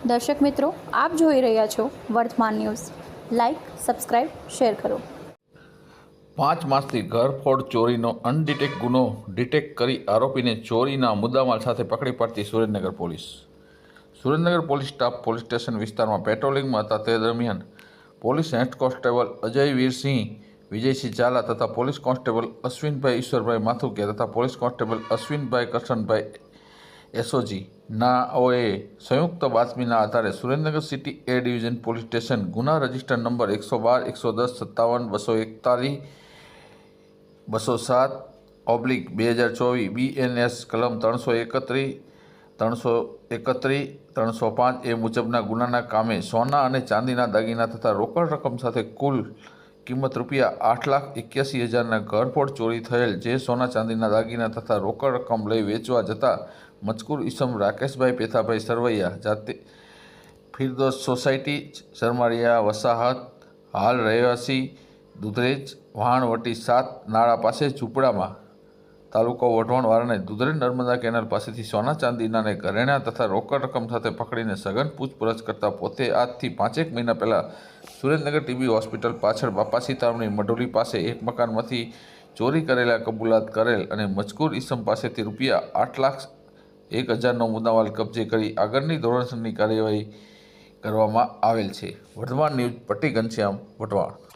દર્શક મિત્રો, આપ જોઈ રહ્યા છો વર્તમાન ન્યૂઝ. લાઇક સબસ્ક્રાઇબ શેર કરો. પાંચ માસથી ઘરફોડ ચોરીનો અનડિટેક ગુનો ડિટેક્ટ કરી આરોપીને ચોરીના મુદ્દામાલ સાથે પકડી પાડતી Surendranagar police. Surendranagar police staff police station વિસ્તારમાં પેટ્રોલિંગમાં હતા. તે દરમિયાન police head constable Ajay Virsinh Vijaysinh Zala તથા પોલીસ કોન્સ્ટેબલ અશ્વિનભાઈ ઈશ્વરભાઈ માથુકે તથા police constable Ashwinbhai Karshanbhai SOG નાઓએ સંયુક્ત બાતમીના આધારે Surendranagar city A division police station ગુના રજિસ્ટર નંબર એકસો બાર, એકસો દસ, સત્તાવન, બસો એકતાલીસ, બસો સાત, ઓબ્લિક બે હજાર ચોવીસ બીએનએસ કલમ ત્રણસો એકત્રીસ ત્રણસો એકત્રીસ, ત્રણસો પાંચ એ મુજબના ગુનાના કામે સોના અને ચાંદીના દાગીના તથા રોકડ રકમ સાથે કુલ કિંમત રૂપિયા આઠ લાખ એક્યાસી હજારના ઘરફોડ ચોરી થયેલ જે સોના ચાંદીના દાગીના તથા રોકડ રકમ લઈ વેચવા જતા મજકૂર ઈસમ રાકેશભાઈ પેથાભાઈ સરવૈયા, જાતે ફિરદોસ સોસાયટી, શરમાળિયા, વસાહત, હાલ રહેવાસી, દુધરેજ વહાણવટી સાત, નાળા પાસે, ઝૂંપડામાં તાલુકો વઢવાણવાળાને દુધરે નર્મદા કેનાલ પાસેથી સોના ચાંદીના ઘરેણા તથા રોકડ રકમ સાથે પકડીને સઘન પૂછપરછ કરતા પોતે આજથી પાંચેક મહિના પહેલાં સુરેન્દ્રનગર ટીબી હોસ્પિટલ પાછળ બાપા સીતારામની મઢોલી પાસે એક મકાનમાંથી ચોરી કરેલા કબૂલાત કરેલ અને મજકૂર ઈસમ પાસેથી રૂપિયા આઠ લાખ એક હજારનો મુદ્દામાલ કબજે કરી આગળની ધોરણસરની કાર્યવાહી કરવામાં આવેલ છે. વર્ધમાન ન્યૂઝ, પટ્ટી ઘનશ્યામ વટવાણ